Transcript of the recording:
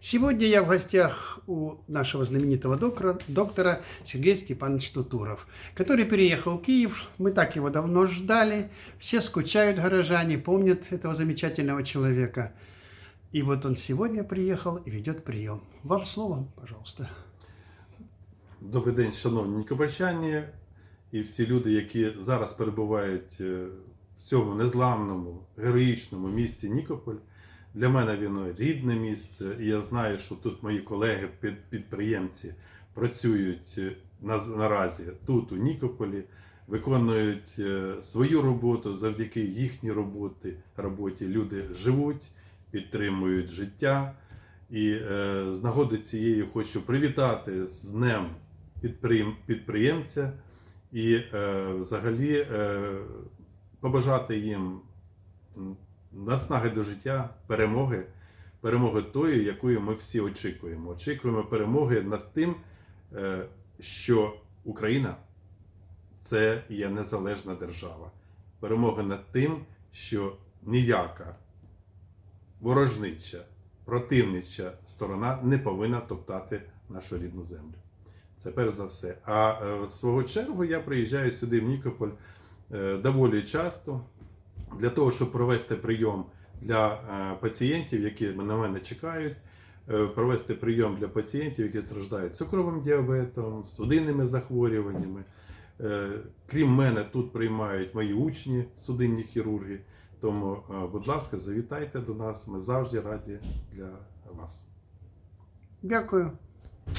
Сегодня я в гостях у нашего знаменитого доктора, доктора Сергея Степановича Тутуров, который переехал в Киев. Мы так его давно ждали. Все скучают горожане, помнят этого замечательного человека. И вот он сегодня приехал и ведет прием. Вам слово, пожалуйста. Добрий день, шановні нікопольчані і всі люди, які зараз перебувають е, в цьому незламному, героїчному місті Нікополь. Для мене воно рідне місце, і я знаю, що тут мої колеги, під- підприємці працюють е, на- наразі тут, у Нікополі, виконують е, свою роботу. Завдяки їхній роботі, роботі люди живуть, підтримують життя. І е, з нагоди цієї хочу привітати з Днем підприєм- підприємця і взагалі побажати їм наснаги до життя, перемоги, перемоги тої, якої ми всі очікуємо. Очікуємо перемоги над тим, е, що Україна це є незалежна держава. Перемоги над тим, що ніяка ворожнича, противнича сторона не повинна топтати нашу рідну землю. Це перш за все. А е, в свого чергу я приїжджаю сюди в Нікополь е, доволі часто для того, щоб провести прийом для е, пацієнтів, які на мене чекають. е, Провести прийом для пацієнтів, які страждають цукровим діабетом, судинними захворюваннями. Е, Крім мене, тут приймають мої учні, судинні хірурги. Тому, будь ласка, завітайте до нас. Ми завжди раді для вас. Дякую.